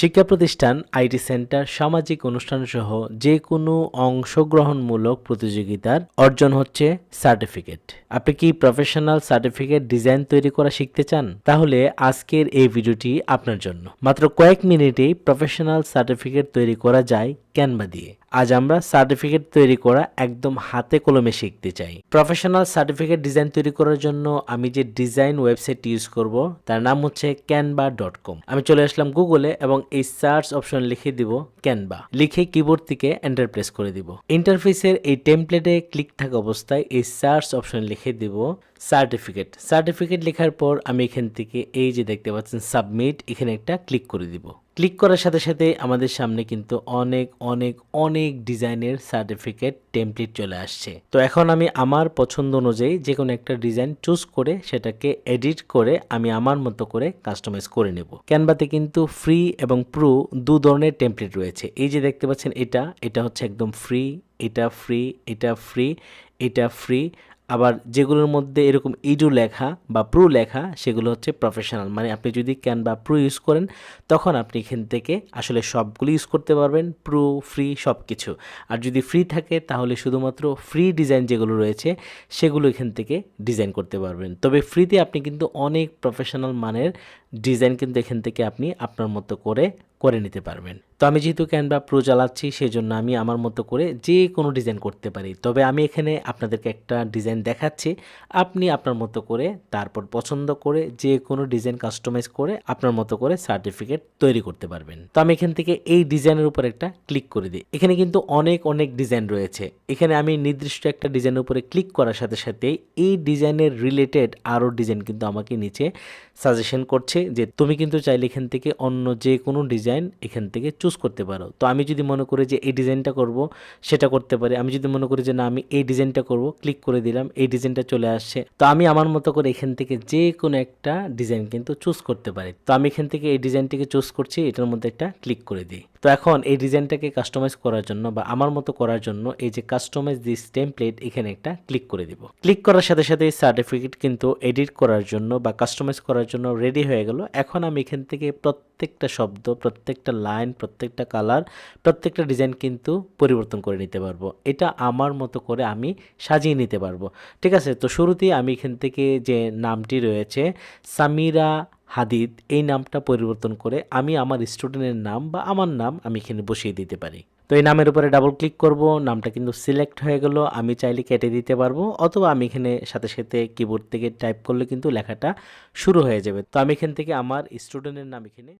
শিক্ষা প্রতিষ্ঠান, IT centre, সামাজিক অনুষ্ঠান সহ যে কোনো অংশগ্রহণমূলক প্রতিযোগিতার অর্জন হচ্ছে সার্টিফিকেট। আপনি কি প্রফেশনাল সার্টিফিকেট ডিজাইন তৈরি করা শিখতে চান? তাহলে আজকের এই ভিডিওটি আপনার জন্য। মাত্র কয়েক মিনিটেই প্রফেশনাল সার্টিফিকেট তৈরি করা যায় ক্যানভা দিয়ে। আজ আমরা সার্টিফিকেট তৈরি করা একদম হাতে কলমে শিখতে চাই। প্রফেশনাল সার্টিফিকেট ডিজাইন তৈরি করার জন্য আমি যে ডিজাইন ওয়েবসাইট ইউজ করব, তার নাম হচ্ছে ক্যানভা ডট কম। আমি চলে আসলাম গুগলে এবং এই সার্চ অপশন লিখে দিব ক্যানভা। লিখে কিবোর্ড থেকে এন্টার প্রেস করে দিব। ইন্টারফেসের এই টেমপ্লেটে ক্লিক থাকা অবস্থায় এই সার্চ অপশন লিখে দিব সার্টিফিকেট। সার্টিফিকেট লেখার পর আমি এখান থেকে এই যে দেখতে পাচ্ছেন সাবমিট, এখানে একটা ক্লিক করে দিব। ক্লিক করার সাথে সাথে আমাদের সামনে কিন্তু অনেক অনেক অনেক ডিজাইনের সার্টিফিকেট টেমপ্লেট চলে আসছে। তো এখন আমি আমার পছন্দ অনুযায়ী যে কোনো একটা ডিজাইন চুজ করে সেটাকে এডিট করে আমি আমার মতো করে কাস্টমাইজ করে নেব। ক্যানভাতে কিন্তু ফ্রি এবং প্রো দু ধরনের টেমপ্লেট রয়েছে। এই যে দেখতে পাচ্ছেন এটা এটা হচ্ছে একদম ফ্রি এটা ফ্রি এটা ফ্রি এটা ফ্রি আবার যেগুলোর মধ্যে এরকম ইডু লেখা বা প্রু লেখা, সেগুলো হচ্ছে প্রফেশনাল মানে আপনি যদি ক্যান বা প্রো ইউজ করেন, তখন আপনি এখান থেকে আসলে সবগুলো ইউজ করতে পারবেন প্রু ফ্রি সব কিছু আর যদি ফ্রি থাকে, তাহলে শুধুমাত্র ফ্রি ডিজাইন যেগুলো রয়েছে, সেগুলো এখান থেকে ডিজাইন করতে পারবেন। তবে ফ্রিতে আপনি কিন্তু অনেক প্রফেশনাল মানের ডিজাইন কিন্তু এখান থেকে আপনি আপনার মতো করে করে নিতে পারবেন। তো আমি যেহেতু ক্যানভা প্রো চালাচ্ছি সেই জন্য আমি আমার মতো করে যে কোনো ডিজাইন করতে পারি। তবে আমি এখানে আপনাদেরকে একটা ডিজাইন দেখাচ্ছি। আপনি আপনার মতো করে, তারপর পছন্দ করে যে কোনো ডিজাইন কাস্টমাইজ করে আপনার মতো করে সার্টিফিকেট তৈরি করতে পারবেন। তো আমি এখান থেকে এই ডিজাইনের উপর একটা ক্লিক করে দিই। এখানে কিন্তু অনেক অনেক ডিজাইন রয়েছে। এখানে আমি নির্দিষ্ট একটা ডিজাইনের উপরে ক্লিক করার সাথে সাথে এই ডিজাইনের রিলেটেড আরও ডিজাইন কিন্তু আমাকে নিচে সাজেশন করছে যে, তুমি কিন্তু চাইলে এখান থেকে অন্য যে কোনো ডিজাইন এখান থেকে চুজ করতে পারো। তো আমি যদি মনে করি যে এই ডিজাইনটা করব, সেটা করতে পারি। আমি যদি মনে করি যে না, আমি এই ডিজাইনটা করব ক্লিক করে দিলাম, এই ডিজাইনটা চলে আসছে। তো আমি আমার মতো করে এখান থেকে যে কোনো একটা ডিজাইন কিন্তু চুজ করতে পারি। তো আমি এখান থেকে এই ডিজাইনটিকে চুজ করছি, এটার মধ্যে একটা ক্লিক করে দিই। তো এখন এই ডিজাইনটাকে কাস্টমাইজ করার জন্য বা আমার মতো করার জন্য এই যে কাস্টমাইজ দিস টেমপ্লেট এখানে একটা ক্লিক করে দিব। ক্লিক করার সাথে সাথে সার্টিফিকেট কিন্তু এডিট করার জন্য বা কাস্টমাইজ করার জন্য রেডি হয়ে গেল। এখন আমি এখান থেকে প্রত্যেকটা শব্দ, প্রত্যেকটা লাইন প্রত্যেকটা কালার, প্রত্যেকটা ডিজাইন কিন্তু পরিবর্তন করে নিতে পারব। এটা আমার মতো করে আমি সাজিয়ে নিতে পারব। ঠিক আছে? তো শুরুতেই আমি এখান থেকে যে নামটি রয়েছে, সামিরা হাদিদ, এই নামটা পরিবর্তন করে আমি আমার স্টুডেন্টের নাম বা আমার নাম আমি এখানে বসিয়ে দিতে পারি। তো এই নামের উপরে ডাবল ক্লিক করব, নামটা কিন্তু সিলেক্ট হয়ে গেল, আমি চাইলে কেটে দিতে পারব, অথবা আমি এখানে সাথে সাথে কিবোর্ড থেকে টাইপ করলে কিন্তু লেখাটা শুরু হয়ে যাবে। তো আমি এখান থেকে আমার স্টুডেন্টের নাম এখানে